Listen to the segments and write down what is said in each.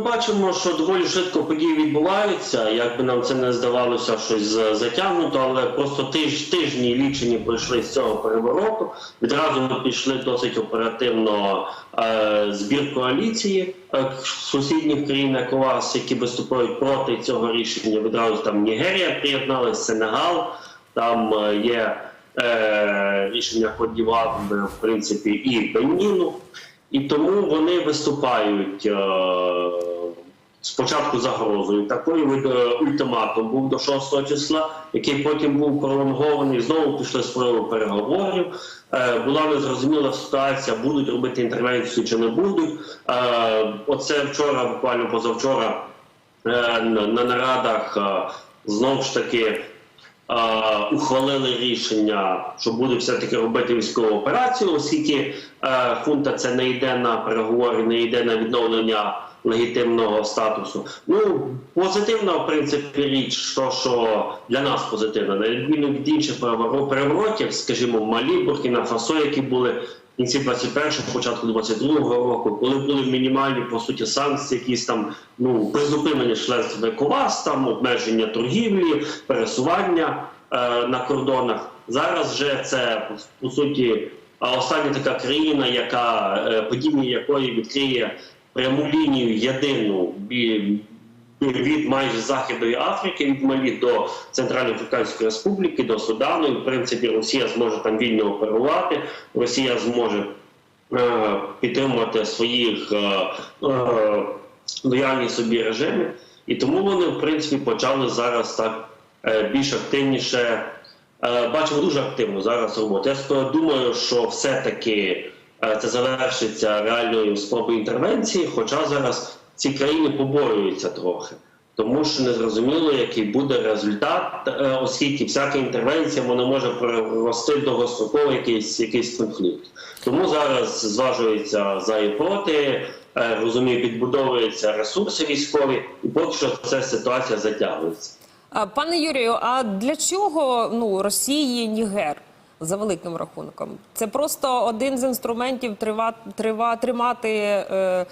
бачимо, що доволі швидко події відбуваються. Як би нам це не здавалося, щось затягнуто, але просто тиж, тижні лічені пройшли з цього перевороту. Відразу пішли досить оперативно е, збір коаліції е, сусідніх країн ЕКОВАС, які виступають проти цього рішення. Відразу там Нігерія приєдналась, Сенегал, там е, є е, рішення Кодівар, в принципі, і Беніну. І тому вони виступають е, спочатку загрозою. Такою від е, ультиматум був до 6 числа, який потім був пролонгований. Знову пішли спроби переговорів. Е, була незрозуміла ситуація, будуть робити інтервенцію чи не будуть. Е, оце вчора, буквально позавчора, на, на нарадах знову ж таки ухвалили рішення, що буде все-таки робити військову операцію, оскільки хунта це не йде на переговори, не йде на відновлення легітимного статусу. Ну позитивна в принципі річ, то що для нас позитивна, на відміну від інших переворо- переворотів, скажімо, Малі, Буркіна Фасо, які були. В кінці 21-го, початку 22-го року, коли були мінімальні по суті санкції, якісь там ну призупинення членства ЕКОВАС, там обмеження торгівлі, пересування е, на кордонах. Зараз вже це по суті а остання така країна, яка е, подібні якої відкриє пряму лінію єдину від майже Західної Африки, від Малі до Центральноафриканської Республіки, до Судану. І, в принципі, Росія зможе там вільно оперувати, Росія зможе е, підтримувати своїх е, е, лояльні собі режими. І тому вони, в принципі, почали зараз так е, більш активніше. Е, Бачимо дуже активно зараз роботу. Я думаю, що все-таки це завершиться реальною спробою інтервенції, хоча зараз ці країни поборюються трохи. Тому що не зрозуміло, який буде результат, е, оскільки всяка інтервенція вона може перерости в довгостроковий якийсь, якийсь конфлікт. Тому зараз зважується за і проти, е, розумію, підбудовуються ресурси військові, і поки що ця ситуація затягується. Пане Юрію, а для чого ну Росії Нігер за великим рахунком? Це просто один з інструментів трива, трива, тримати е,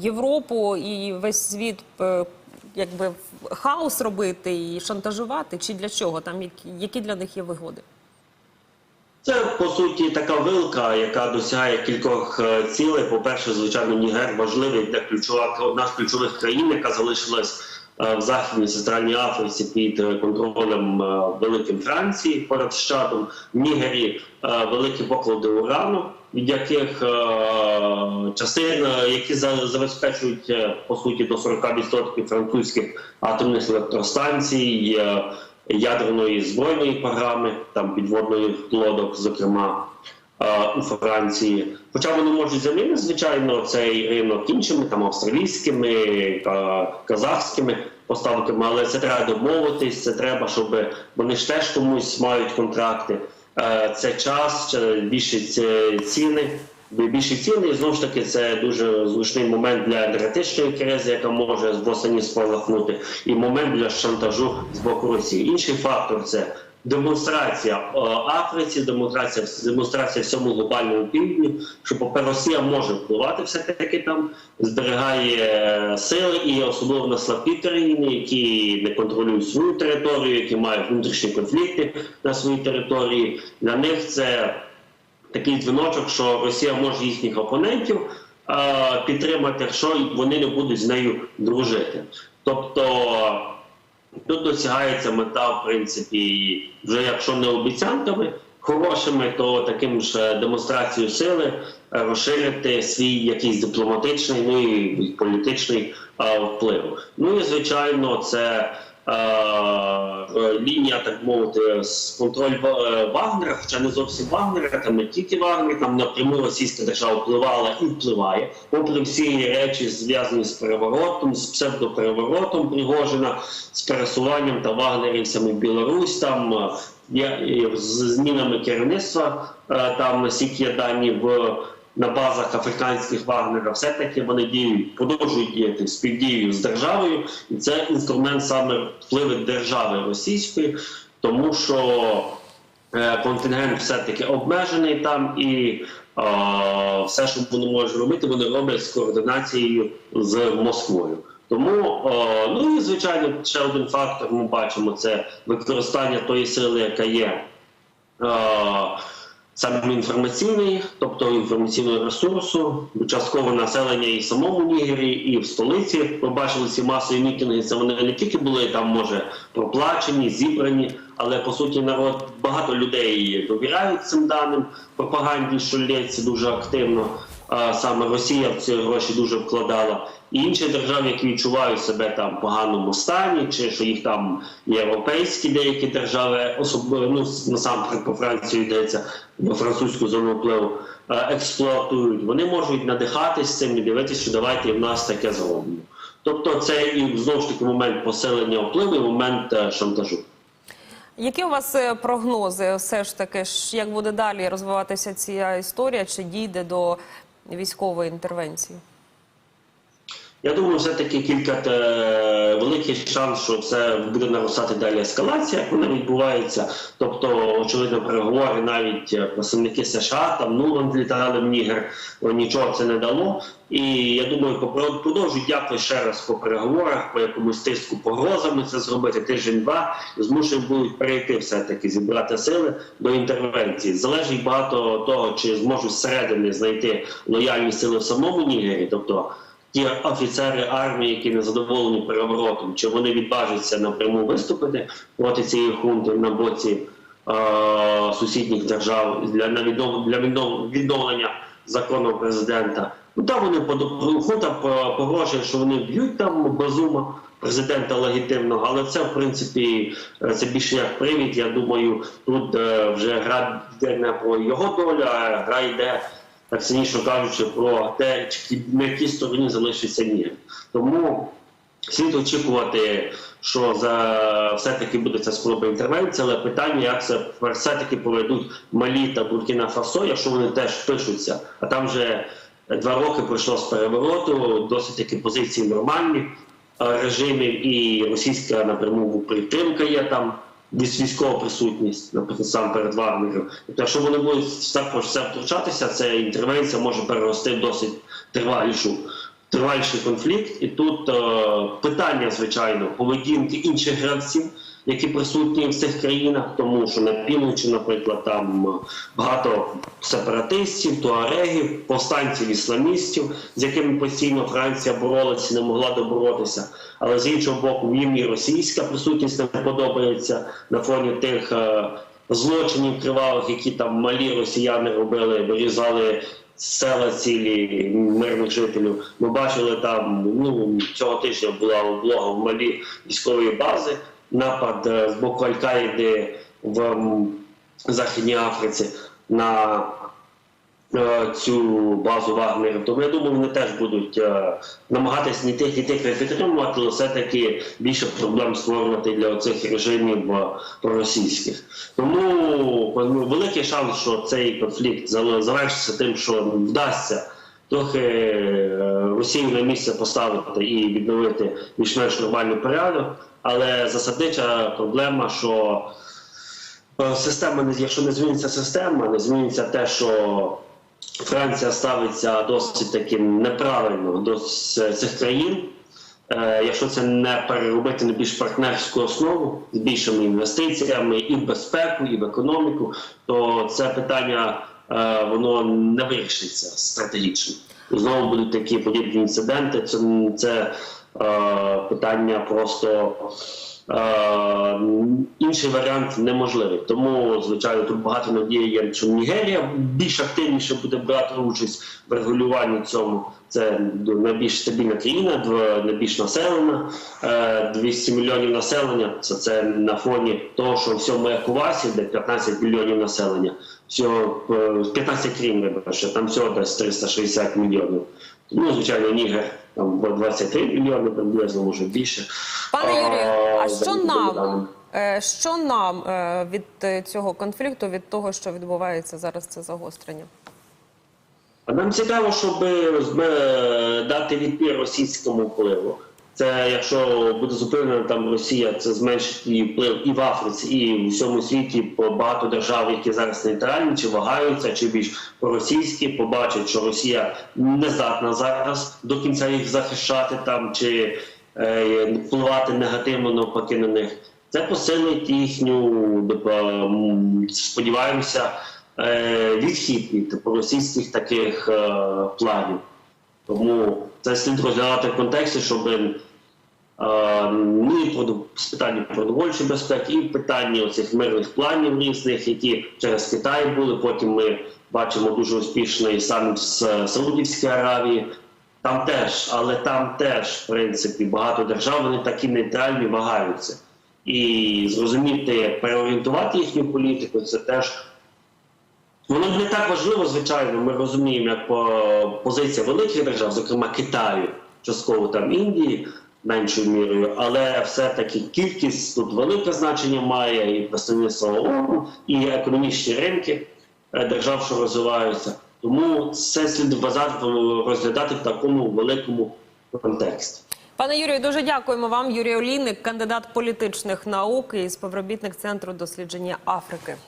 Європу і весь світ е, якби хаос робити і шантажувати? Чи для чого? Там які, для них є вигоди? Це по суті така вилка, яка досягає кількох е, цілей. По-перше, звичайно, Нігер важливий для ключова одна з ключових країн, яка залишилась в західній центральній Африці під е, контролем е, великим Франції поряд з Чадом. В Нігері е, великі поклади урану, від яких е, частин, е, які за- забезпечують е, по суті до 40% французьких атомних електростанцій. е, ядерної збройної програми, там підводної лодок, зокрема е, у Франції. Хоча вони можуть замінити, звичайно, цей ринок іншими, там австралійськими, е, казахськими поставками, але це треба домовитись, це треба, щоб вони ж теж комусь мають контракти. Е, Це час, це більші ціни. Більші ціни, і знову ж таки, це дуже зручний момент для енергетичної кризи, яка може восені спалахнути, і момент для шантажу з боку Росії. Інший фактор це демонстрація е, Африці, демонстрація, демонстрація всьому глобальному півдню, що попри Росія може впливати все таки там, зберігає е, сили, і особливо на слабкі країни, які не контролюють свою територію, які мають внутрішні конфлікти на своїй території. Для них це такий дзвіночок, що Росія може їхніх опонентів е, підтримати, якщо вони не будуть з нею дружити. Тобто тут досягається мета, в принципі, вже якщо не обіцянками хорошими, то таким ж демонстрацією сили е, розширити свій якийсь дипломатичний, ну і політичний е, вплив. Ну і звичайно, це е, е, лінія, так мовити, з контроль е, Вагнера, хоча не зовсім Вагнера, там не тільки Вагнер, там напряму російська держава впливала і впливає, попри всі речі, зв'язані з переворотом, з псевдопереворотом Пригожина, з пересуванням та вагнерівцями в Білорусь, там е, і з змінами керівництва, е, там наскільки є дані в на базах африканських вагнера, все-таки вони діють, продовжують діяти співдією з державою, і це інструмент саме впливу держави російської, тому що е, контингент все-таки обмежений там, і все, що вони можуть робити, вони роблять з координацією з Москвою. Тому ну і звичайно, ще один фактор ми бачимо це використання тої сили, яка є. Саме інформаційний, тобто інформаційного ресурсу, частково населення і в самому Нігері, і в столиці. Ми бачили ці масові мітинги. Це вони не тільки були там, може, проплачені, зібрані, але по суті народ багато людей довіряють цим даним пропаганді, що лється дуже активно. А саме Росія в ці гроші дуже вкладала. І інші держави, які відчувають себе там в поганому стані, чи що їх там європейські деякі держави, особливо ну насамперед по Франції йдеться бо французьку зону впливу, е, експлуатують. Вони можуть надихатись цим і дивитися, що давайте в нас таке зробимо. Тобто, це і знову ж таки момент посилення впливу, і момент е, шантажу. Які у вас е, прогнози? Все ж таки, як буде далі розвиватися ця історія? Чи дійде до військової інтервенції? Я думаю, все-таки кілька е, великий шанс, що це буде наростати далі ескалація, як вона відбувається. Тобто, очевидно, переговори навіть е, представники США там Нуланд літали в Нігер, нічого це не дало. І я думаю, продовжують якось ще раз по переговорах, по якомусь тиску погрозами це зробити тиждень-два, змушені будуть перейти все-таки зібрати сили до інтервенції. Залежить багато того, чи зможуть зсередини знайти лояльні сили в самому Нігері, тобто ті офіцери армії, які не задоволені переворотом, чи вони відважаться напряму виступити проти цієї хунти на боці е- сусідніх держав для, на віднов, для віднов, відновлення закону президента. Ну там вони подо- хунта по- погрожує, що вони б'ють там базума президента легітимного, але це в принципі це більше як привід. Я думаю, тут е, вже гра йде не про його долю, а гра йде так цинічно кажучи, про те, на якій стороні залишиться мір. Тому слід очікувати, що за все-таки буде ця спроба інтервенції, але питання, як це все-таки поведуть Малі та Буркіна Фасо, якщо вони теж впишуться, а там вже два роки пройшло з перевороту, досить таки позиції нормальні. Режимів, і російська напряму підтримка є там військова присутність, наприклад, сам перед Вагнером. Тобто, якщо вони будуть також все втручатися, ця інтервенція може перерости в досить тривалішу. Триваліший конфлікт, і тут е, питання, звичайно, поведінки інших гравців, які присутні в цих країнах, тому що на півночі, наприклад, там е, багато сепаратистів, туарегів, повстанців, ісламістів, з якими постійно Франція боролася, не могла доборотися. Але з іншого боку, їм і російська присутність не подобається на фоні тих е, злочинів кривавих, які там малі росіяни робили, вирізали села цілі мирних жителів. Ми бачили там ну цього тижня була облога в малі військової бази, напад е, з боку Аль-Каїди в Західній Африці на е, цю базу Вагнерів. Тому я думаю, вони теж будуть е, намагатися ні тих, ні тих не підтримувати, але все-таки більше проблем створювати для цих режимів проросійських. Тому великий шанс, що цей конфлікт завершиться тим, що вдасться. Трохи е, Росію на місце поставити і відновити більш-менш нормальний порядок, але засаднича проблема, що Е, Система не якщо не зміниться система, не зміниться те, що Франція ставиться досить таким неправильно до цих країн. Е, Якщо це не переробити на більш партнерську основу з більшими інвестиціями і в безпеку, і в економіку, то це питання воно не вирішиться стратегічно. Знову будуть такі подібні інциденти. Це, це е, питання просто Е, інший варіант неможливий. Тому, звичайно, тут багато надії є, що Нігерія більш активніше буде брати участь в регулюванні цьому. Це найбільш стабільна країна, найбільш населена, Е, 200 мільйонів населення. Це, це на фоні того, що всьому Екувасі, де 15 мільйонів населення, всього е, 15 країн, вибачте, там всього десь 360 мільйонів. Ну, звичайно, Нігер там 23 мільйони приблизно, може більше. Пане Юрію, а що нам, е, що нам е, від е, цього конфлікту, від того, що відбувається зараз, це загострення? А нам цікаво, щоб дати відпір російському впливу. Це якщо буде зупинена там Росія, це зменшить її вплив і в Африці, і в всьому світі по багато держав, які зараз нейтральні, чи вагаються, чи більш проросійські, побачать, що Росія не здатна зараз до кінця їх захищати там чи е, впливати негативно навпаки на них. Це посилить їхню доп- сподіваємося е, відхід від російських таких е, планів. Тому це слід розглядати в контексті, щоб е, ну, з питання продовольчої безпеки, і питання оцих мирних планів різних, які через Китай були. Потім ми бачимо дуже успішний саміт з Саудівської Аравії. Там теж, але там теж, в принципі, багато держав вони такі нейтральні вагаються. І зрозуміти, переорієнтувати їхню політику, це теж Воно не так важливо, звичайно. Ми розуміємо, як по- позиція великих держав, зокрема Китаю, частково там Індії, меншою мірою, але все-таки кількість тут велике значення має і представництво ООН, і економічні ринки е, держав, що розвиваються. Тому це слід вважати, розглядати в такому великому контексті. Пане Юрію, дуже дякуємо вам. Юрій Олійник, кандидат політичних наук і співробітник центру дослідження Африки.